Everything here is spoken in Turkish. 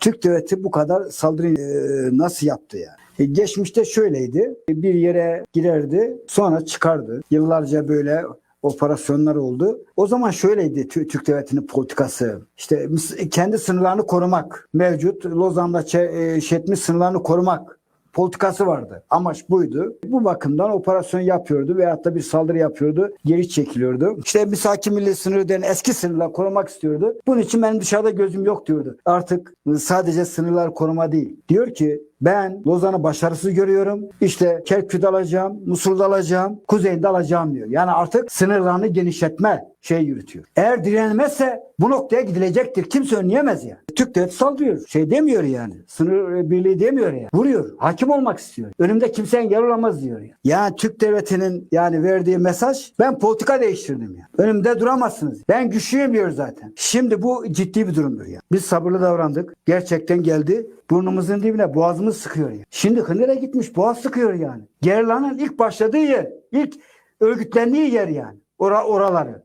Türk devleti bu kadar saldırı e, nasıl yaptı yani? E, geçmişte şöyleydi. Bir yere girerdi, sonra çıkardı. Yıllarca böyle operasyonlar oldu. O zaman şöyleydi Tü- Türk devletinin politikası. İşte kendi sınırlarını korumak, mevcut Lozan'da e, şey etmiş sınırlarını korumak politikası vardı. Amaç buydu. Bu bakımdan operasyon yapıyordu veyahut da bir saldırı yapıyordu. Geri çekiliyordu. İşte misaki milli sınırı eski sınırlar korumak istiyordu. Bunun için benim dışarıda gözüm yok diyordu. Artık sadece sınırlar koruma değil. Diyor ki ben Lozan'ı başarısız görüyorum. İşte Kerkük'ü alacağım, Musul'da alacağım, Kuzey'de alacağım diyor. Yani artık sınırlarını genişletme şey yürütüyor. Eğer direnmezse bu noktaya gidilecektir. Kimse önleyemez ya. Türk devleti saldırıyor. Şey demiyor yani. Sınır birliği demiyor ya. Vuruyor. Hakim olmak istiyor. Önümde kimse engel olamaz diyor ya. Yani Türk devletinin yani verdiği mesaj ben politika değiştirdim ya. Önümde duramazsınız. Ben güçlüyüm diyor zaten. Şimdi bu ciddi bir durumdur ya. Biz sabırlı davrandık. Gerçekten geldi. Burnumuzun dibine boğazımız sıkıyor ya. Şimdi Hınır'a gitmiş boğaz sıkıyor yani. Gerlanın ilk başladığı yer. ilk örgütlendiği yer yani. Ora, oraları.